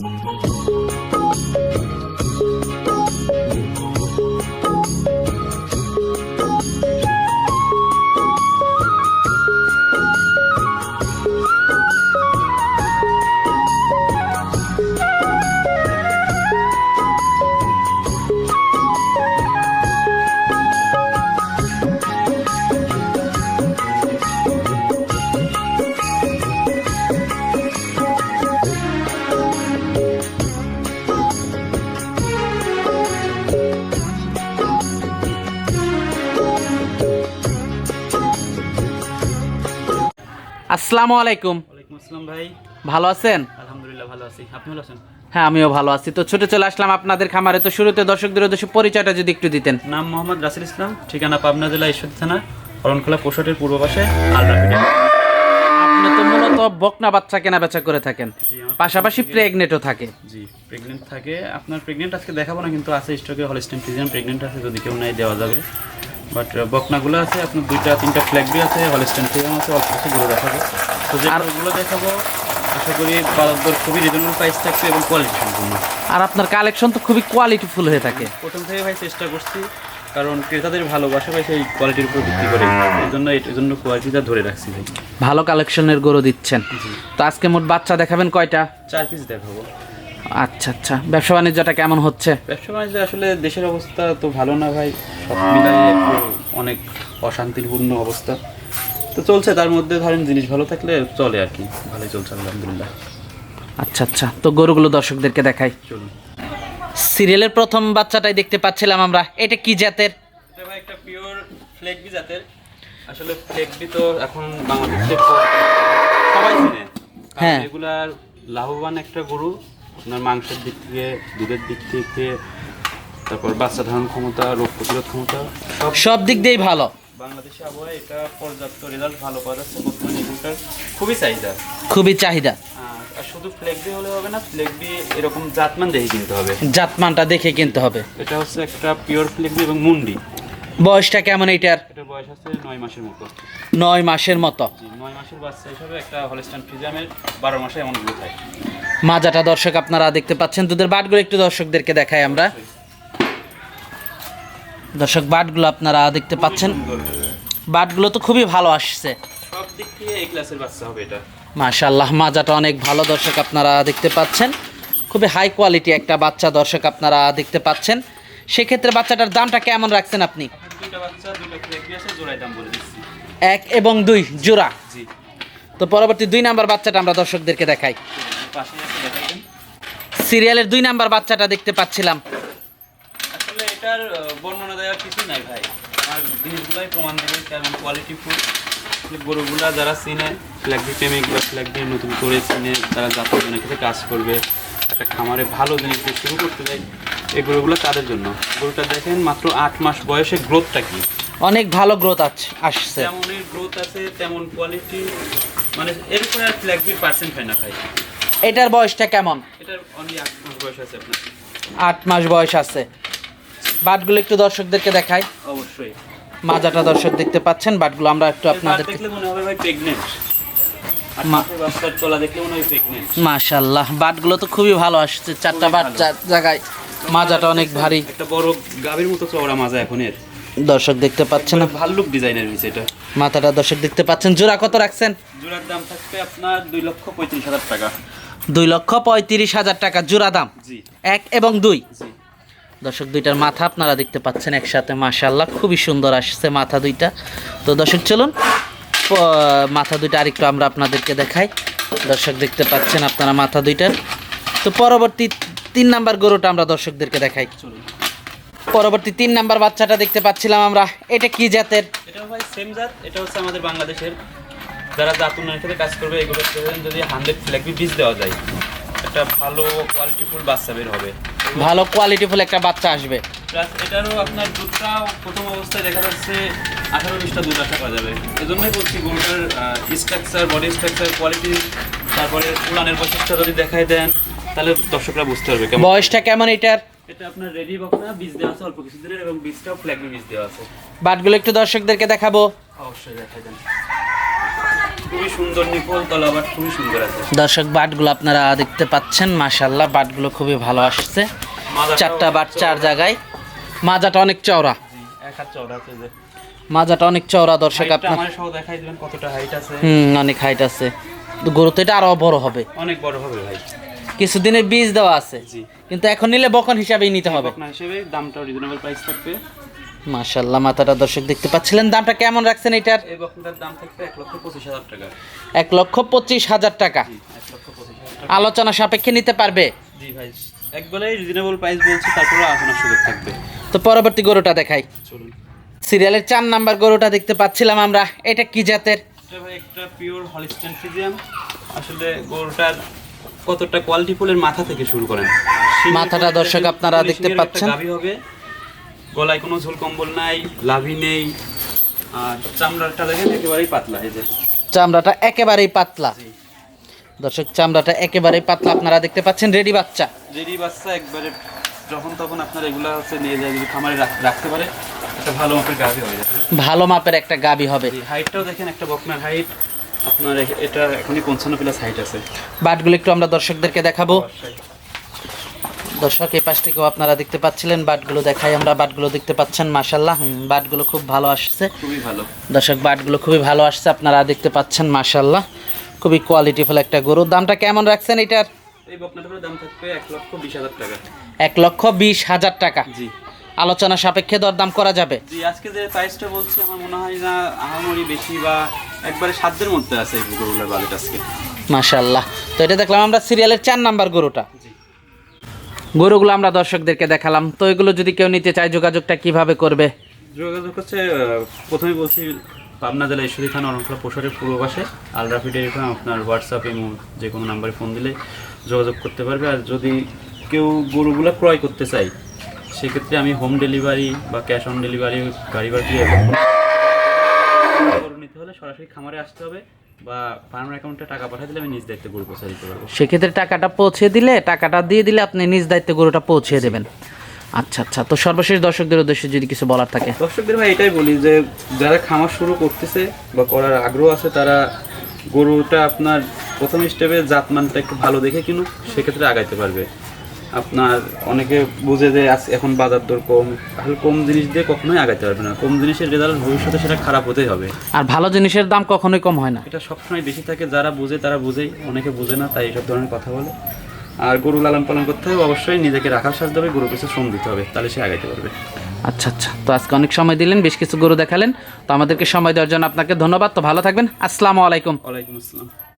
Música আসসালামু আলাইকুম। ওয়ালাইকুম আসসালাম ভাই। ভালো আছেন? আলহামদুলিল্লাহ ভালো আছি। আপনি ভালো আছেন? হ্যাঁ আমিও ভালো আছি। তো ছোট চলে আসলাম আপনাদের খামারে। তো শুরুতে দর্শকদের উদ্দেশ্যে পরিচয়টা যদি একটু দিতেন। নাম মোহাম্মদ রাসেল ইসলাম ঠিকানা পাবনা জেলা ঈশ্বর থানা অরণখোলা পোশাটের পূর্ব পাশে আপনি তো মূলত বকনা বাচ্চা কেনা বেচা করে থাকেন। পাশাপাশি প্রেগনেটও থাকে। জি প্রেগনেন্ট থাকে। আপনার প্রেগনেন্ট আজকে দেখাবো না কিন্তু আছে স্টকে হলস্টেন ফিজিয়ান প্রেগনেন্ট আছে। যদি কেউ নাই দেওয়া যাবে। বাট বকনাগুলো আছে আপনার দুইটা তিনটা ফ্ল্যাগবি আছে হলস্টেন ফিজিয়ান আছে অল্প কিছু গুলো দেখাবো। তো যে আর- গুলো দেখাবো আশা করি বাজার খুবই রিজনেবল প্রাইস থাকবে এবং কোয়ালিটি সম্পূর্ণ আর আপনার কালেকশন তো খুবই কোয়ালিটিফুল হয়ে থাকে। প্রথম থেকে ভাই চেষ্টা করছি কারণ ক্রেতাদের ভালোবাসা ভাই সেই কোয়ালিটির উপর ভিত্তি করে। এই জন্য এই জন্য কোয়ালিটিটা ধরে রাখছি ভাই। ভালো কালেকশনের গরু দিচ্ছেন। তো আজকে মোট বাচ্চা দেখাবেন কয়টা? চার পিস দেখাবো। আচ্ছা আচ্ছা। ব্যবসা বাণিজ্যটা কেমন হচ্ছে? ব্যবসা বাণিজ্য আসলে দেশের অবস্থা তো ভালো না ভাই। সব মিলাই একটু অনেক অশান্তিপূর্ণ অবস্থা। তো চলছে তার মধ্যে ধরেন জিনিস ভালো থাকলে চলে আর কি। ভালোই চলছে আলহামদুলিল্লাহ। আচ্ছা আচ্ছা। তো গরুগুলো দর্শকদেরকে দেখাই। চলুন। সিরিয়ালের প্রথম বাচ্চাটাই দেখতে পাচ্ছিলাম আমরা। এটা কি জাতের? এটা ভাই একটা পিওর ফ্লেকবি জাতের। আসলে ফ্লেকবি তো এখন বাংলাদেশে সবাই চিনে। হ্যাঁ। হ্যাঁ এগুলার লাভবান একটা গরু আপনার মাংসের দিক থেকে দুধের দিক থেকে তারপর বাচ্চা ধারণ ক্ষমতা রোগ প্রতিরোধ ক্ষমতা সব সব দিক দিয়েই ভালো। বাংলাদেশে আবহাওয়া এটা পর্যাপ্ত রেজাল্ট ভালো পাওয়া যাচ্ছে। বর্তমানে এগুলোটার খুবই চাহিদা। খুবই চাহিদা। আর শুধু ফ্লেকবি হলে হবে না ফ্লেকবি এরকম জাতমান দেখে কিনতে হবে। জাতমানটা দেখে কিনতে হবে। এটা হচ্ছে একটা পিওর ফ্লেকবি এবং মুন্ডি। বয়সটা কেমন এইটার এটার বয়স আছে নয় মাসের মতো। নয় মাসের মতো। নয় মাসের বাচ্চা হিসাবে একটা হলস্টান ফ্রিজামের বারো মাসে এমন থাকে। মাজাটা দর্শক আপনারা দেখতে পাচ্ছেন। দুধের বাটগুলো একটু দর্শকদেরকে দেখাই আমরা। দর্শক বাটগুলো আপনারা দেখতে পাচ্ছেন। বাটগুলো তো খুবই ভালো আসছে। মাশাল্লাহ মাজাটা অনেক ভালো দর্শক আপনারা দেখতে পাচ্ছেন। খুবই হাই কোয়ালিটি একটা বাচ্চা দর্শক আপনারা দেখতে পাচ্ছেন। সেক্ষেত্রে বাচ্চাটার দামটা কেমন রাখছেন আপনি? এক এবং দুই জোড়া। তো পরবর্তী দুই নাম্বার বাচ্চাটা আমরা দর্শকদেরকে দেখাই। সিরিয়ালের দুই নাম্বার বাচ্চাটা দেখতে পাচ্ছিলাম। আসলে এটার বর্ণনা দেওয়ার কিছু নাই ভাই। আর জিনিসগুলোই প্রমাণ দেবে কারণ কোয়ালিটি ফুড গরুগুলা যারা চিনে ফ্ল্যাগবি প্রেমিক বা ফ্ল্যাগবি নতুন করে চিনে তারা জাতের জন্য ক্ষেত্রে কাজ করবে একটা খামারে ভালো জিনিস দিয়ে শুরু করতে চাই এই গরুগুলো তাদের জন্য। গরুটা দেখেন মাত্র আট মাস বয়সে গ্রোথটা কি? অনেক ভালো গ্রোথ আছে আসছে। যেমনের গ্রোথ আছে তেমন কোয়ালিটি মানে এরপরে আর ফ্ল্যাগ ফ্ল্যাগবির পার্সেন্ট হয় না ভাই। এটার বয়সটা কেমন? আট মাস বয়স আছে বাটগুলো একটু দর্শকদেরকে দেখাই। অবশ্যই। মাজাটা দর্শক দেখতে পাচ্ছেন বাটগুলো আমরা একটু প্রেগনেন্ট মাশাল্লাহ বাটগুলো তো খুবই ভালো আসছে চারটা বাট জায়গায়। মাজাটা অনেক ভারী। একটা বড় গাভীর মতো চওড়া মাজা এখন এর। দর্শক দেখতে পাচ্ছেন। ভাল্লুক ডিজাইনের হয়েছে এটা। মাথাটা দর্শক দেখতে পাচ্ছেন। জোড়া কত রাখছেন? জোড়ার দাম থাকবে আপনার দুই লক্ষ পঁয়ত্রিশ হাজার টাকা। দুই লক্ষ পঁয়ত্রিশ হাজার টাকা জোড়া দাম। এক এবং দুই। দর্শক দুইটার মাথা আপনারা দেখতে পাচ্ছেন একসাথে মাশাল্লাহ খুবই সুন্দর আসছে মাথা দুইটা। তো দর্শক চলুন মাথা দুইটা আরেকটু আমরা আপনাদেরকে দেখাই। দর্শক দেখতে পাচ্ছেন আপনারা মাথা দুইটার। তো পরবর্তী তিন নাম্বার গরুটা আমরা দর্শকদেরকে দেখাই। চলুন। পরবর্তী তিন নাম্বার বাচ্চাটা দেখতে পাচ্ছিলাম আমরা। এটা কি জাতের? এটা ভাই সেম জাত এটা হচ্ছে আমাদের বাংলাদেশের যারা জাত উন্নয়নের সাথে কাজ করবে এগুলো যদি হান্ড্রেড ফ্ল্যাগবি বীজ দেওয়া যায় একটা ভালো কোয়ালিটিফুল বাচ্চা বের হবে। ভালো কোয়ালিটিফুল একটা বাচ্চা আসবে। প্লাস এটারও আপনার দুধটা প্রথম অবস্থায় দেখা যাচ্ছে আঠারো বিশটা দুধ আশা করা যাবে। এজন্যই বলছি গরুটার স্ট্রাকচার বডি স্ট্রাকচার কোয়ালিটি তারপরে উড়ানের বৈশিষ্ট্য যদি দেখাই দেন তাহলে দর্শকরা বুঝতে পারবে কেমন। বয়সটা কেমন এটার? এটা আপনার রেডি বকনা বীজ দেওয়া আছে অল্প কিছু দিনের এবং বীজটাও ফ্ল্যাগবি বীজ দেওয়া আছে। বাটগুলো একটু দর্শকদেরকে দেখাবো। অবশ্যই দেখাই দেন। খুবই সুন্দর নিপল তলা বাট খুবই সুন্দর আছে। দর্শক বাটগুলো আপনারা দেখতে পাচ্ছেন মাশাল্লাহ বাটগুলো খুবই ভালো আসছে। চারটা বাট চার জায়গায়। মাজাটা অনেক চওড়া। মাজাটা অনেক চওড়া দর্শক আপনার হুম অনেক হাইট আছে। গরু তো এটা আরও বড় হবে। অনেক বড় হবে ভাই কিছুদিনের বীজ দেওয়া আছে। কিন্তু এখন নিলে বকন হিসাবেই নিতে হবে। আপনার হিসেবে দামটাও রিজনেবল প্রাইস থাকবে। মাশাল্লাহ মাথাটা দর্শক দেখতে পাচ্ছিলেন। দামটা কেমন রাখছেন এটার? এই বকনাটার দাম থাকবে এক লক্ষ পঁচিশ হাজার টাকা। এক লক্ষ পঁচিশ হাজার টাকা। আলোচনা সাপেক্ষে নিতে পারবে? জি ভাই একবারেই রিজনেবল প্রাইস বলছি তারপরে আলোচনার সুযোগ থাকবে। তো পরবর্তী গরুটা দেখাই। চলুন। সিরিয়ালের চার নাম্বার গরুটা দেখতে পাচ্ছিলাম আমরা। এটা কি জাতের? এটা ভাই একটা পিওর হলিস্টেন ফিজিয়াম আসলে গরুটার কতটা কোয়ালিটি ফুলের মাথা থেকে শুরু করেন। মাথাটা দর্শক আপনারা দেখতে পাচ্ছেন। গাভী হবে গলায় কোনো ঝোল কম্বল নাই লাভি নেই আর চামড়াটা দেখেন একেবারেই পাতলা এই যে। চামড়াটা একেবারেই পাতলা। দর্শক চামড়াটা একেবারেই পাতলা আপনারা দেখতে পাচ্ছেন রেডি বাচ্চা। রেডি বাচ্চা একবারে যখন তখন আপনার এগুলা হচ্ছে নিয়ে যায় যদি খামারে রাখতে পারে একটা ভালো মাপের গাভী হয়ে যাবে। ভালো মাপের একটা গাবি হবে। হাইটটাও দেখেন একটা বকনার হাইট। আপনার এটা এখনই পঞ্চান্ন প্লাস হাইট আছে। বাটগুলো একটু আমরা দর্শকদেরকে দেখাবো। দর্শক এই পাশ থেকেও আপনারা দেখতে পাচ্ছিলেন বাটগুলো দেখাই। আমরা বাটগুলো দেখতে পাচ্ছেন মাশাল্লাহ হুম, বাটগুলো খুব ভালো আসছে। খুবই ভালো। দর্শক বাটগুলো খুবই ভালো আসছে আপনারা দেখতে পাচ্ছেন মাশাল্লাহ খুবই কোয়ালিটিফুল একটা গরু। দামটা কেমন রাখছেন এটার? এক লক্ষ বিশ হাজার টাকা। আলোচনা সাপেক্ষে দরদাম করা যাবে। আজকে যে প্রাইসটা বলছি আমার মনে হয় না আহামরি বেশি বা একবারে সাধ্যের মধ্যে আছে গরুগুলোর বাজেট আজকে। মাশাল্লাহ তো এটা দেখলাম আমরা সিরিয়ালের চার নাম্বার গরুটা। গরুগুলো আমরা দর্শকদেরকে দেখালাম। তো এগুলো যদি কেউ নিতে চায়, যোগাযোগটা কীভাবে করবে? যোগাযোগ হচ্ছে প্রথমে বলছি, পাবনা জেলা ঈশ্বরী থানা, অরণখোলা পোশারের পূর্ব পাশে। আলরাফি ডেয়ারি ফার্ম আপনার হোয়াটসঅ্যাপ যে কোনো নাম্বারে ফোন দিলে যোগাযোগ করতে পারবে। আর যদি কেউ গরুগুলো ক্রয় করতে চাই সেক্ষেত্রে আমি হোম ডেলিভারি বা ক্যাশ অন ডেলিভারি গাড়ি গরু নিতে হলে সরাসরি খামারে আসতে হবে। বা ফার্মার অ্যাকাউন্টে টাকা পাঠিয়ে দিলে আমি নিজ দায়িত্বে গরু পৌঁছে দিতে পারব। সেক্ষেত্রে টাকাটা পৌঁছে দিলে টাকাটা দিয়ে দিলে আপনি নিজ দায়িত্বে গরুটা পৌঁছে দেবেন। আচ্ছা আচ্ছা। তো সর্বশেষ দর্শকদের উদ্দেশ্যে যদি কিছু বলার থাকে। দর্শকদের ভাই এটাই বলি যে যারা খামার শুরু করতেছে বা করার আগ্রহ আছে তারা গরুটা আপনার প্রথম স্টেপে জাতমানটা একটু ভালো দেখে কিনুক সেক্ষেত্রে আগাইতে পারবে। আপনার অনেকে বুঝে যে আজ এখন বাজার দর কম তাহলে কম জিনিস দিয়ে কখনোই আগাইতে পারবে না। কম জিনিসের রেজাল্ট ভবিষ্যতে সেটা খারাপ হতেই হবে। আর ভালো জিনিসের দাম কখনোই কম হয় না। এটা সবসময় বেশি থাকে যারা বুঝে তারা বুঝেই অনেকে বুঝে না তাই এইসব ধরনের কথা বলে। আর গরু লালন পালন করতে হবে অবশ্যই নিজেকে রাখার সাজতে হবে গরু কিছু শ্রম দিতে হবে তাহলে সে আগাইতে পারবে। আচ্ছা আচ্ছা। তো আজকে অনেক সময় দিলেন বেশ কিছু গরু দেখালেন। তো আমাদেরকে সময় দেওয়ার জন্য আপনাকে ধন্যবাদ। তো ভালো থাকবেন। আসসালামু আলাইকুম। ওয়ালাইকুম আসসালাম।